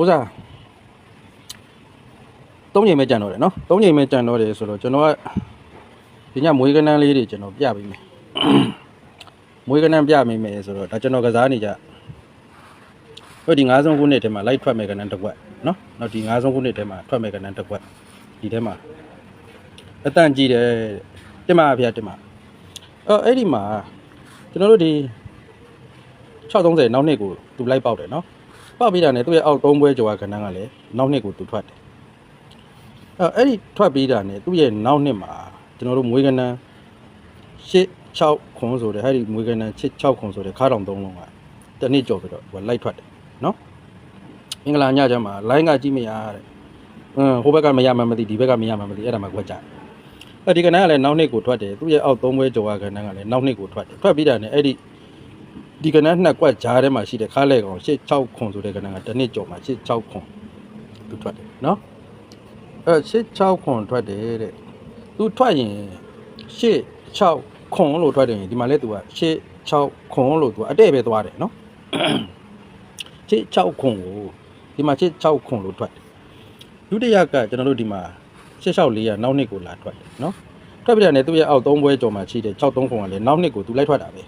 ဥစားသုံးချိန်ပဲကြံတော့တယ်နော်သုံးချိန်ပဲကြံတော့တယ်ဆိုတော့ကျွန်တော်ကဒီညမွေးကနန်းလေးတွေကျွန်တော်ပြပေးမယ်မွေးကနန်းပြပေးမယ်ဆိုတော့ဒါကျွန်တော်ကစားနေကြဟိုဒီ9ဆုံးခုနှစ်ထဲမှာလိုက်ထွက်မယ်ကနန်းတစ်ခွက်နော်နောက်ဒီ9ဆုံးခုနှစ်ထဲမှာထွက်မယ်ကနန်းတစ်ခွက်ဒီထဲမှာအတန့်ကြည့်တယ်တင်ပါဗျာတင်ပါအော်အဲ့ဒီမှာကျွန်တော်တို့ဒီ630နောက်နှစ်ကိုသူလိုက်ပေါက်တယ်နော် ပေါက်ပြီးတာနဲ့သူ့ရဲ့အောက်သုံးပွဲကျော်ကခဏန်းကလည်းနောက်နှစ်ကိုသူထွက်တယ်အဲအဲ့ဒီထွက်ပြီးတာနဲ့သူ့ရဲ့နောက်နှစ်မှာကျွန်တော်တို့မွေးကနန်းရှစ်6ခွန်ဆိုတဲ့အဲ့ဒီမွေးကနန်းချစ်6ခွန်ဆိုတဲ့ခါတောင်သုံးလုံးကတနည်းကြော်ပြီးတော့ဟိုလိုက်ထွက်တယ်နော်အင်္ဂလာညကျမှလိုင်းကကြည့်မရတဲ့အင်းဟိုဘက်ကမရမှမသိဒီဘက်ကမရမှမသိအဲ့ဒါမှကွက်ကြတယ်အဲ့ဒီကနန်းကလည်းနောက်နှစ်ကိုထွက်တယ်သူ့ရဲ့အောက်သုံးပွဲကျော်ကခဏန်းကလည်းနောက်နှစ်ကိုထွက်တယ်ထွက်ပြီးတာနဲ့အဲ့ဒီ ဒီကနန်းနှစ်ကွက်ကြားထဲမှာရှိတဲ့ခါးလဲကောင်ရှစ်6ခွန်ဆိုတဲ့ကနန်းကတစ်နှစ်ကျော်မှာရှစ်6ခွန်သူထွက်တယ်နော်အဲရှစ်6ခွန်ထွက်တယ်တဲ့သူထွက်ရင်ရှစ်6ခွန်လို့ထွက်တယ်ဒီမှာလဲသူကရှစ်6ခွန်လို့သူကအတဲ့ပဲသွားတယ်နော်ရှစ်6ခွန်ကိုဒီမှာရှစ်6ခွန်လို့ထွက်တယ်ဒုတိယကကျွန်တော်တို့ဒီမှာရှစ်6လေးကနောက်နှစ်ကိုလာထွက်တယ်နော်ထွက်ပြတဲ့နဲ့သူ့ရဲ့အောက်3ဘွဲကျော်မှာရှိတဲ့6 3ခွန်ကလည်းနောက်နှစ်ကိုသူလိုက်ထွက်တာပဲ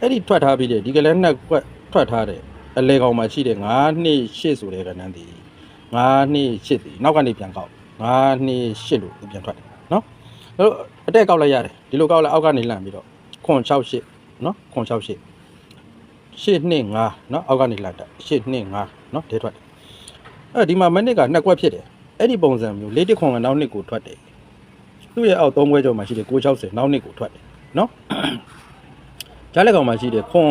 အဲ့ဒီထွက်ထားပြီးတဲ့ဒီကလေးနှစ်ကွက်ထွက်ထားတဲ့အလေကောင်မှာရှိတဲ့9နှစ်8ဆိုတဲ့ကဏ္ဍန်ဒီ9နှစ်8ဒီနောက်ကနေပြန်ကောက်9နှစ်8လို့သူပြန်ထွက်တယ်နော်အဲ့တော့အတက်ကောက်လိုက်ရတယ်ဒီလိုကောက်လိုက်အောက်ကနေလှမ်းပြီးတော့ခွန်68နော်ခွန်68 8နှစ်5နော်အောက်ကနေလှမ်းတက်8နှစ်5နော်ဒဲထွက်တယ်အဲ့ဒီမှာမနစ်ကနှစ်ကွက်ဖြစ်တယ်အဲ့ဒီပုံစံမျိုး၄တစ်ခွန်ကနောက်နှစ်ကိုထွက်တယ်သူ့ရဲ့အောက်၃ဘွဲကျော်မှာရှိတဲ့660နောက်နှစ်ကိုထွက်တယ်နော် ကြားလက်ကောင်မှာရှိတယ်ခွန်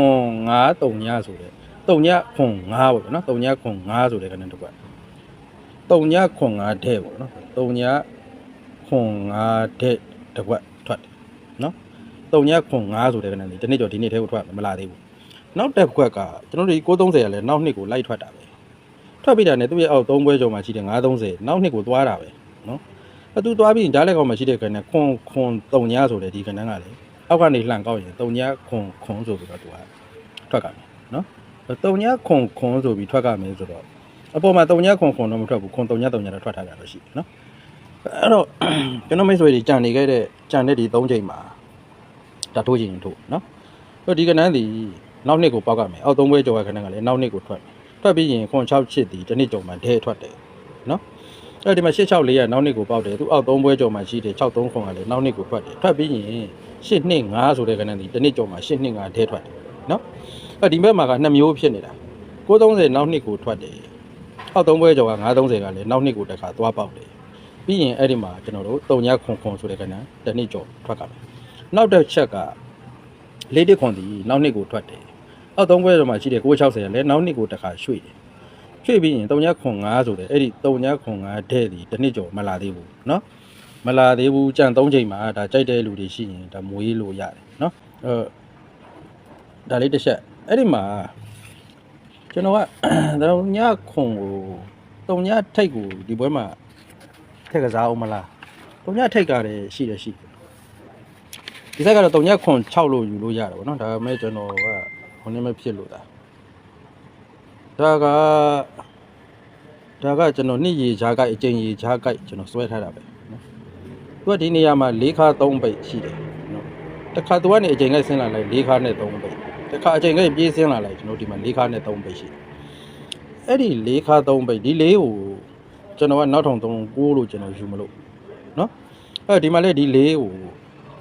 9တုံညဆိုတဲ့တုံညခွန်9ပေါ့နော်တုံညခွန်9ဆိုတဲ့ကနေတစ်ခွက်တုံညခွန်9တဲ့ပေါ့နော်တုံညခွန်9တဲ့တစ်ခွက်ထွက်တယ်နော်တုံညခွန်9ဆိုတဲ့ကနေဒီနေ့ကျော်ဒီနေ့ထဲကိုထွက်မလာသေးဘူးနောက်တစ်ခွက်ကကျွန်တော်တို့ဒီ630ရလဲနောက်နှစ်ကိုလိုက်ထွက်တာပဲထွက်ပြီးတာနဲ့သူ့ရဲ့အောက်3ဘွဲကျော်မှာရှိတဲ့930နောက်နှစ်ကိုသွားတာပဲနော်အတူသွားပြီးကြားလက်ကောင်မှာရှိတဲ့ကနေခွန်ခွန်တုံညဆိုတဲ့ဒီကနေကလည်း အောက်ကနေလှန်ကောက်ရင်တုံညာခွန်ခွန်ဆိုပြီးတော့သူကထွက်ကမယ်နော်တုံညာခွန်ခွန်ဆိုပြီးထွက်ကမယ်ဆိုတော့အပေါ်မှာတုံညာခွန်ခွန်တော့မထွက်ဘူးခွန်တုံညာတုံညာတော့ထွက်ထားကြတော့ရှိတယ်နော်အဲ့တော့ကျွန်တော်မိတ်ဆွေတွေကြံနေခဲ့တဲ့ကြံတဲ့ဒီ၃ချိန်မှာဒါထိုးချိန်ထိုးနော်အဲ့ဒီကနန်းဒီနောက်နှစ်ကိုပေါက်ကမယ်အောက်သုံးဘွဲကျော်ကခဏကလည်းနောက်နှစ်ကိုထွက်မယ်ထွက်ပြီးရင်ခွန်6ချစ်ဒီတစ်နှစ်ကျော်မှဒဲထွက်တယ်နော်အဲ့ဒီမှာ664ကနောက်နှစ်ကိုပေါက်တယ်သူအောက်သုံးဘွဲကျော်မှရှိတယ်63ခွန်ကလည်းနောက်နှစ်ကိုထွက်တယ်ထွက်ပြီးရင် ရှစ်နှစ်5ဆိုတဲ့ကဏ္ဍဒီတစ်နှစ်ကျော်မှာရှစ်နှစ်5ထဲထွက်တယ်နော်အဲ့ဒီဘက်မှာကနှစ်မျိုးဖြစ်နေတာ930နောက်နှစ်ကိုထွက်တယ်အောက်3ဘွဲကျော်က930ကလည်းနောက်နှစ်ကိုတစ်ခါသွားပေါက်တယ်ပြီးရင်အဲ့ဒီမှာကျွန်တော်တို့တုံညခွန်ခွန်ဆိုတဲ့ကဏ္ဍတစ်နှစ်ကျော်ထွက်ကမယ်နောက်တစ်ချက်ကလေးတစ်ခွန်ဒီနောက်နှစ်ကိုထွက်တယ်အောက်3ဘွဲကျော်မှာရှိတဲ့960ကလည်းနောက်နှစ်ကိုတစ်ခါရွှေ့တယ်ရွှေ့ပြီးရင်တုံညခွန်5ဆိုတဲ့အဲ့ဒီတုံညခွန်5တဲ့ဒီတစ်နှစ်ကျော်မလာသေးဘူးနော် မလာသေးဘူးကြံ၃ချိန်မှာဒါကြိုက်တဲ့လူတွေရှိရင်ဒါမွေးလို့ရတယ်เนาะအဲဒါလေးတစ်ချက်အဲ့ဒီမှာကျွန်တော်က တုံညခွန်ကိုတုံညထိတ်ကိုဒီဘွဲမှာထက်ကစားအောင်မလားတုံညထိတ်ကလည်းရှိတယ်ရှိတယ်ဒီဆက်ကတော့တုံညခွန်6လို့ယူလို့ရတယ်ဗောနော်ဒါပေမဲ့ကျွန်တော်ကဟိုနေ့မဖြစ်လို့ဒါဒါကဒါကကျွန်တော်နှစ်ရေဈာကိုက်အကျဉ်ရေဈာကိုက်ကျွန်တော်စွဲထားတာပဲ သူကဒီနေရာမှာ၄ခါ၃ပိတ်ရှိတယ်နော်တစ်ခါသူကနေအချိန်ကိုက်ဆင်းလာလိုက်၄ခါနဲ့၃ပိတ်တစ်ခါအချိန်ကိုက်ပြေးဆင်းလာလိုက်ကျွန်တော်ဒီမှာ၄ခါနဲ့၃ပိတ်ရှိတယ်အဲ့ဒီ၄ခါ၃ပိတ်ဒီ၄ကိုကျွန်တော်ကနောက်ထောင်၃ကိုလို့ကျွန်တော်ယူမလို့နော်အဲ့ဒီမှာလေဒီ၄ကို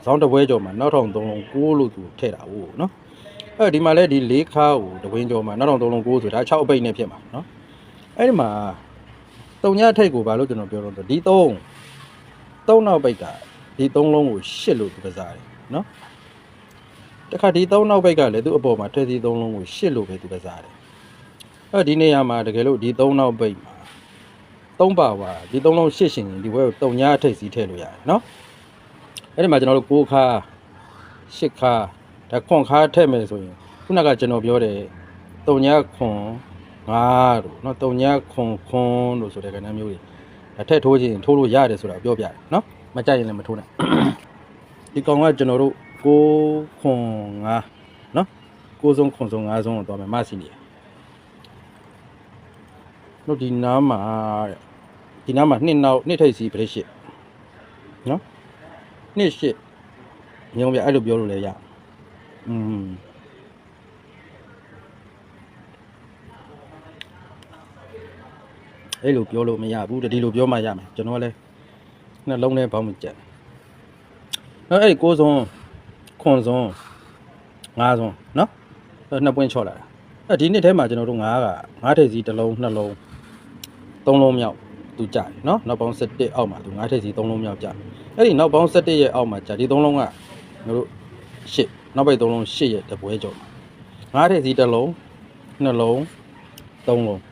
ဇောင်းတစ်ပွဲကျော်မှာနောက်ထောင်၃လုံးကိုလို့သူထည့်တာဟုတ်နော်အဲ့ဒီမှာလေဒီ၄ခါကိုတဝင်းကျော်မှာနောက်ထောင်၃လုံးကိုဆိုဒါ6ပိတ်နဲ့ဖြစ်မှာနော်အဲ့ဒီမှာတုံညထိတ်ကိုဘာလို့ကျွန်တော်ပြောတော့ဒီ၃ သုံးနောက်ပိတ်ကဒီသုံးလုံးကိုရှစ်လို့သူကစားတယ်နော်တခါဒီသုံးနောက်ပိတ်ကလည်းသူ့အပေါ်မှာထည့်စီသုံးလုံးကိုရှစ်လို့ပဲသူကစားတယ်အဲ့ဒီနေရာမှာတကယ်လို့ဒီသုံးနောက်ပိတ်မှာသုံးပါပါဒီသုံးလုံးရှစ်ရှင်ရင်ဒီဘွဲကိုတုံညာထိတ်စီထည့်လို့ရတယ်နော်အဲ့ဒီမှာကျွန်တော်တို့ကိုးခါရှစ်ခါဒါခွန်ခါထည့်မယ်ဆိုရင်ခုနကကျွန်တော်ပြောတယ်တုံညာခွန်ငါတို့နော်တုံညာခွန်ခွန်တို့ဆိုတဲ့ကဏ္ဍမျိုးတွေဒါ ထက်ထိုးခြင်းထိုးလို့ရတယ်ဆိုတာပြောပြတယ်နော်မကြိုက်ရင်လည်းမထိုးနဲ့ဒီကောင်ကကျွန်တော်တို့6ခွန်5နော်6ဆုံးခွန်ဆုံး5ဆုံးကိုသွားမယ်မဆီနေတို့ဒီနားမှာတဲ့ဒီနားမှာနှစ်နောက်နှစ်ထိပ်စီပရိရှစ်နော်နှစ်ရှစ်ညောင်ပြအဲ့လိုပြောလို့လည်းရอืม အဲ့လိုပြောလို့မရဘူးတတိလိုပြောမှရမယ်ကျွန်တော်ကလည်းနှလုံးထဲဘောင်းမကြက်နော်အဲ့ဒီကိုးစုံခွန်စုံငါးစုံနော်အဲ့နှစ်ပွင့်ချော့လာတာအဲ့ဒီနှစ်ထဲမှာကျွန်တော်တို့ငါးကငါးထိပ်စီတစ်လုံးနှစ်လုံးသုံးလုံးမြောက်သူကြတယ်နော်နောက်ပေါင်း7အောက်မှာသူငါးထိပ်စီသုံးလုံးမြောက်ကြအဲ့ဒီနောက်ပေါင်း7ရဲ့အောက်မှာကြဒီသုံးလုံးကကျွန်တော်တို့8နောက်ပိတ်သုံးလုံး8ရဲ့တပွဲကျော်ငါးထိပ်စီတစ်လုံးနှစ်လုံးသုံးလုံးနော်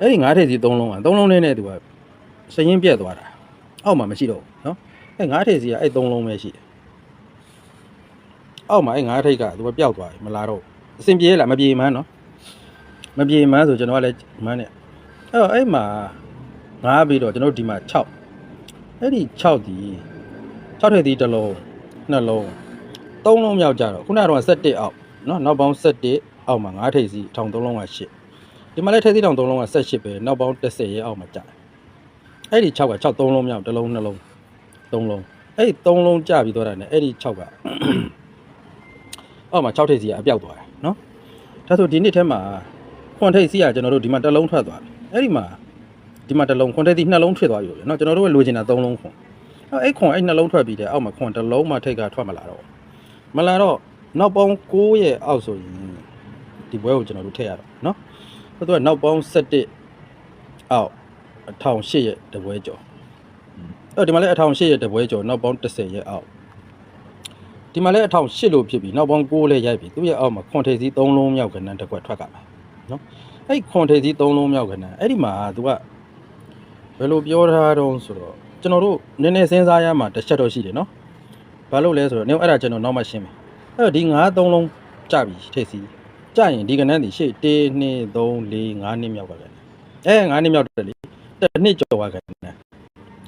အဲ့ဒီငါးထိပ်စီသုံးလုံးကသုံးလုံးလေးနဲ့သူကစရင်ပြက်သွားတာအောက်မှာမရှိတော့ဘူးနော်အဲ့ငါးထိပ်စီကအဲ့သုံးလုံးပဲရှိတယ်အောက်မှာအဲ့ငါးထိပ်ကသူကပျောက်သွားပြီမလာတော့ဘူးအစင်ပြေလားမပြေမှန်းနော်မပြေမှန်းဆိုကျွန်တော်ကလည်းမှန်းနဲ့အဲ့တော့အဲ့မှာငါးပြီးတော့ကျွန်တော်တို့ဒီမှာ6အဲ့ဒီ6ဒီ6ထိပ်ဒီတစ်လုံးနှစ်လုံးသုံးလုံးမြောက်ကြတော့ခုနကတော့7အောက်နော်နောက်ပေါင်း7အောက်မှာ9ထိပ်စီထောင်သုံးလုံးက8 ဒီမှာလည်းထိပ်စီထောင်သုံးလုံးက18ပဲနောက်ပေါင်း10ရဲ့အောက်မှာကြာတယ်အဲ့ဒီ6က6သုံးလုံးမြောက်တစ်လုံးနှစ်လုံးသုံးလုံးအဲ့ဒီသုံးလုံးကြာပြီးတော့တာ ਨੇ အဲ့ဒီ6ကအောက်မှာ6ထိပ်စီကအပြောက်သွားတယ်နော်ဒါဆိုဒီနှစ်ထဲမှာခွန်ထိပ်စီကကျွန်တော်တို့ဒီမှာတစ်လုံးထွက်သွားပြီအဲ့ဒီမှာဒီမှာတစ်လုံးခွန်ထိပ်စီနှစ်လုံးထွက်သွားပြီလို့နော်ကျွန်တော်တို့ကလိုချင်တာ3လုံးခွန်အဲ့အဲ့ခွန်အဲ့နှလုံးထွက်ပြီးတဲ့အောက်မှာခွန်တစ်လုံးမှထိပ်ကထွက်မလာတော့ဘူးမလာတော့နောက်ပေါင်း9ရဲ့အောက်ဆိုရင်ဒီဘွဲကိုကျွန်တော်တို့ထည့်ရတော့နော် ဆိုတော့နောက်ပေါင်း17အောက်1008ရဲ့တပွဲကျော်အဲ့ဒီမှာလည်း1008ရဲ့တပွဲကျော်နောက်ပေါင်း10ရဲ့အောက်ဒီမှာလည်းအထောင်၈လို့ဖြစ်ပြီနောက်ပေါင်း6လဲရိုက်ပြီသူရဲ့အောက်မှာခွန်ထေစီ3လုံးမြောက်ကဏ္ဍတစ်ခွက်ထွက်ကမယ်နော်အဲ့ဒီခွန်ထေစီ3လုံးမြောက်ကဏ္ဍအဲ့ဒီမှာသူကဘယ်လိုပြောထားတော့ဆိုတော့ကျွန်တော်တို့နည်းနည်းစဉ်းစားရမှာတစ်ချက်တော့ရှိတယ်နော်ဘာလို့လဲဆိုတော့နင်းအဲ့ဒါကျွန်တော်နောက်မှရှင်းမယ်အဲ့တော့ဒီ9 3လုံးကြပြီထေစီ ကြရင်ဒီကနန်းဒီရှေ့1 2 3 4 5နှစ်မြောက်ကလည်းအဲ9နှစ်မြောက်တယ်လေတစ်နှစ်ကျော်ကကနန်း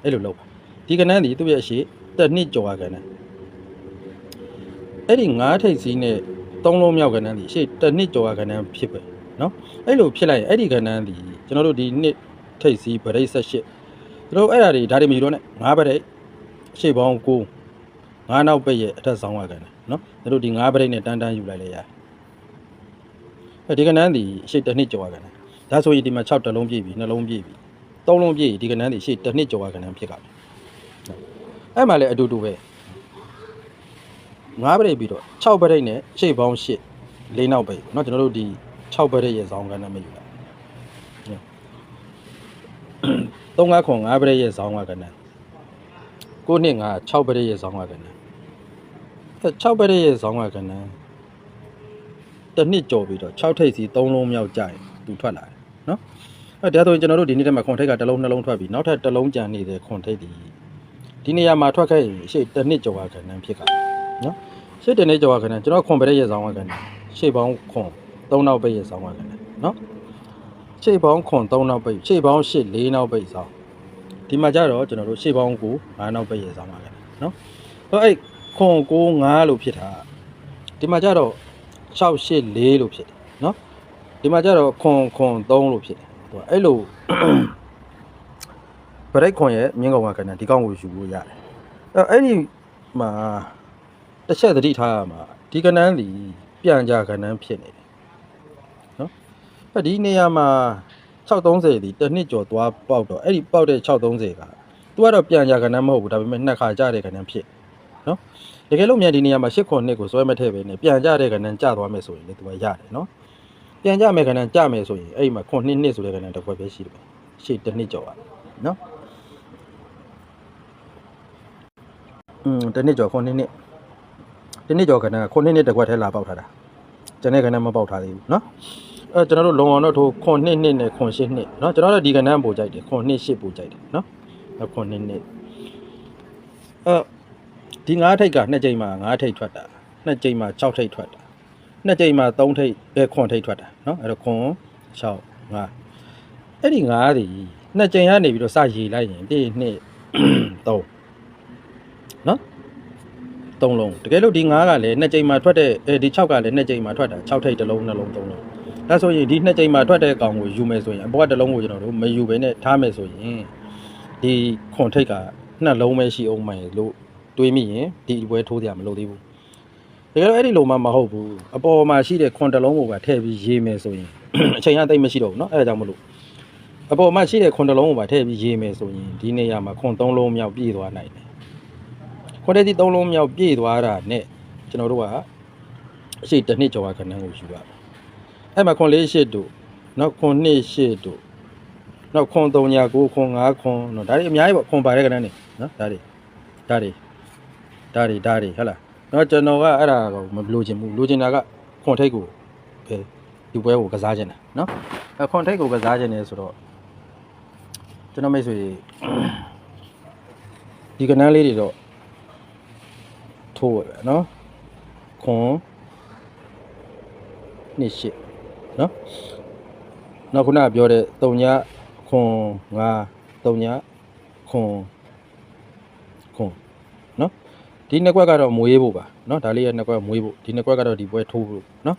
အဲ့လိုလောက်ပါဒီကနန်းဒီသူ့ရဲ့ရှေ့တစ်နှစ်ကျော်ကကနန်းအဲ့ဒီ9ထိပ်စီးနဲ့သုံးလုံးမြောက်ကနန်းဒီရှေ့တစ်နှစ်ကျော်ကကနန်းဖြစ်ပဲနော်အဲ့လိုဖြစ်လိုက်ရင်အဲ့ဒီကနန်းဒီကျွန်တော်တို့ဒီနှစ်ထိပ်စီးဗရိတ်ဆက်ရှစ်တို့အဲ့ဒါတွေဒါတွေမယူတော့နဲ့9ဗရိတ်ရှေ့ပေါင်း9 9နောက်ပဲ့ရဲ့အထက်ဆောင်ကကနန်းနော်တို့ဒီ9ဗရိတ်နဲ့တန်းတန်းယူလိုက်လေရတယ် ဒီကဏ္ဍဒီရှေ့တစ်နှစ်ကျော်ကဏ္ဍဒါဆိုရင်ဒီမှာ6တလုံးပြည့်ပြီနှလုံးပြည့်ပြီ3လုံးပြည့်ဒီကဏ္ဍဒီရှေ့တစ်နှစ်ကျော်ကဏ္ဍဖြစ်ကြပြီအဲ့မှာလည်းအတူတူပဲ 9ပရိတ်ပြီးတော့6ပရိတ်နဲ့ရှေ့ပေါင်း8လေးနောက်ပိတ်เนาะကျွန်တော်တို့ဒီ6ပရိတ်ရဲ့ဇောင်းကဏ္ဍမယူလိုက်3 5ခွန်9ပရိတ်ရဲ့ဇောင်းကဏ္ဍ9နှစ်9 6ပရိတ်ရဲ့ဇောင်းကဏ္ဍ6ပရိတ်ရဲ့ဇောင်းကဏ္ဍ တစ်နှစ်ကျော်ပြီးတော့6ထိပ်စီ3လုံးမြောက်ကြရင်သူထွက်လာတယ်နော်အဲဒါဆိုရင်ကျွန်တော်တို့ဒီနေ့တက်မှာခွန်ထိပ်ကတစ်လုံးနှလုံးထွက်ပြီးနောက်ထပ်တစ်လုံးကြံနေတယ်ခွန်ထိပ်ဒီဒီနေရာမှာထွက်ခဲ့ရင်ရှေ့တစ်နှစ်ကျော်ကခဏဖြစ်ကနော်ရှေ့တစ်နှစ်ကျော်ကခဏကျွန်တော်ခွန်ပဲရဲ့ဆောင်ကခဏရှေ့ပေါင်းခွန်3နောက်ပဲရဲ့ဆောင်ကခဏနော်ရှေ့ပေါင်းခွန်3နောက်ပဲရှေ့ပေါင်း8 4နောက်ပဲဆောင်ဒီမှာကြတော့ကျွန်တော်တို့ရှေ့ပေါင်းကို9နောက်ပဲရဲ့ဆောင်ပါလေနော်အဲ့ခွန်9လို့ဖြစ်တာဒီမှာကြတော့ 6 8 4လို့ဖြစ်တယ်နော်ဒီမှာကြတော့ခွန်ခွန်3လို့ဖြစ်တယ်ဟိုအဲ့လိုဗရိတ်ခွန်ရဲ့မြင်းကောင်ကခဏဒီကောင်ကိုယူလို့ရတယ်အဲ့အဲ့ဒီမှာတစ်ချက်သတိထားရမှာဒီကဏ္ဍဒီပြန်ကြကဏ္ဍဖြစ်နေတယ်နော်အဲဒီနေရာမှာ630ဒီတစ်နှစ်ကျော်သွားပေါက်တော့အဲ့ဒီပေါက်တဲ့630ကသူကတော့ပြန်ကြကဏ္ဍမဟုတ်ဘူးဒါပေမဲ့နှစ်ခါကြတဲ့ကဏ္ဍဖြစ် နော်တကယ်လို့မြန်ဒီနေရာမှာ8ခွန်နှစ်ကိုစွဲမထည့်ပဲနဲ့ပြန်ကြတဲ့ကဏ္ဍကြသွားမယ်ဆိုရင်လေသူကရတယ်နော်ပြန်ကြမယ်ကဏ္ဍကြမယ်ဆိုရင်အဲ့ဒီမှာခွန်နှစ်နှစ်ဆိုတဲ့ကဏ္ဍတစ်ခွက်ပဲရှိတယ်ပဲရှေ့တစ်နှစ်ကျော်อ่ะနော်อืมတစ်နှစ်ကျော်ခွန်နှစ်နှစ် ဒီနေ့ကျော်ခဏခုနှစ်နှစ်တစ်ခွက်ထဲလာပေါက်ထားတာကျန်တဲ့ခဏမပေါက်ထားသေးဘူးเนาะအဲကျွန်တော်တို့လုံအောင်တော့ထိုခုနှစ်နှစ်နဲ့ခုရှစ်နှစ်เนาะကျွန်တော်တို့ဒီကဏ္ဍပို့ကြိုက်တယ်ခုနှစ်ရှစ်ပို့ကြိုက်တယ်เนาะခုနှစ်နှစ်အဲ ဒီငါးထိတ်ကနှစ်ကြိမ်မှာငါးထိတ်ထွက်တာနှစ်ကြိမ်မှာ6ထိတ်ထွက်တာနှစ်ကြိမ်မှာ3ထိတ်ပဲခွန်ထိတ်ထွက်တာเนาะအဲ့တော့ခွန်6 5အဲ့ဒီငါးဒီနှစ်ကြိမ်ကနေပြီးတော့စရေလိုက်ရင်1 2 3เนาะ သုံးလုံးတကယ်လို့ဒီ9ကလည်းနှစ်ကြိမ်မှာထွက်တဲ့အဲဒီ6ကလည်းနှစ်ကြိမ်မှာထွက်တာ6ထိပ်တစ်လုံးနှလုံးသုံးလုံး ဒါဆိုရင်ဒီနှစ်ကြိမ်မှာထွက်တဲ့ကောင်ကိုယူမယ်ဆိုရင်အပေါ်ကတစ်လုံးကိုကျွန်တော်တို့မယူဘဲနဲ့ထားမယ်ဆိုရင်ဒီခွန်ထိတ်ကနှစ်လုံးပဲရှိအောင်မယ်လို့ တွေးမိရင်ဒီပွဲထိုးကြမလို့သေးဘူးတကယ်တော့အဲ့ဒီလိုမှမဟုတ်ဘူးအပေါ်မှာရှိတဲ့ခွန်တစ်လုံးကိုပါထည့်ပြီးရေးမယ်ဆိုရင် အချိန်ကတိတ်မရှိတော့ဘူးเนาะအဲ့ဒါကြောင့်မလို့အပေါ်မှာရှိတဲ့ခွန်တစ်လုံးကိုပါထည့်ပြီးရေးမယ်ဆိုရင်ဒီနေရာမှာခွန်သုံးလုံးမြောက်ပြည့်သွားနိုင်တယ်ခွန်တဲ့ဒီသုံးလုံးမြောက်ပြည့်သွားတာနဲ့ကျွန်တော်တို့ကအရှိတစ်နှစ်ကျော်ခဏန်းကိုယူရ အဲ့မှာခွန်လေးရှစ်တို့နောက်ခွန်နှစ်ရှစ်တို့နောက်ခွန်3ညာ9ခွန်5ခွန်နော်ဒါတွေအများကြီးပေါ့ခွန်ပါတဲ့ကဏ္ဍနေနော်ဒါတွေဒါတွေ ဒါတွေဒါတွေဟုတ်လားနော်ကျွန်တော်ကအဲ့ဒါကိုမလိုချင်ဘူးလိုချင်တာကခွန်ထိတ်ကိုပဲဒီပွဲကိုကစားချင်တာနော်အဲ့ခွန်ထိတ်ကိုကစားချင်တယ်ဆိုတော့ကျွန်တော်မိတ်ဆွေဒီကဏ္ဍလေးတွေတော့ထိုးရပဲနော်ခွန်နှစ်ရှစ်နော်နောက်ခုနကပြောတဲ့3ညခွန်5 3ညခွန်ခွန်နော် ဒီနှစ်ကွက်ကတော့မွေးဖို့ပါနော်ဒါလေးရဲ့နှစ်ကွက်မွေးဖို့ဒီနှစ်ကွက်ကတော့ဒီပွဲထိုးဖို့နော်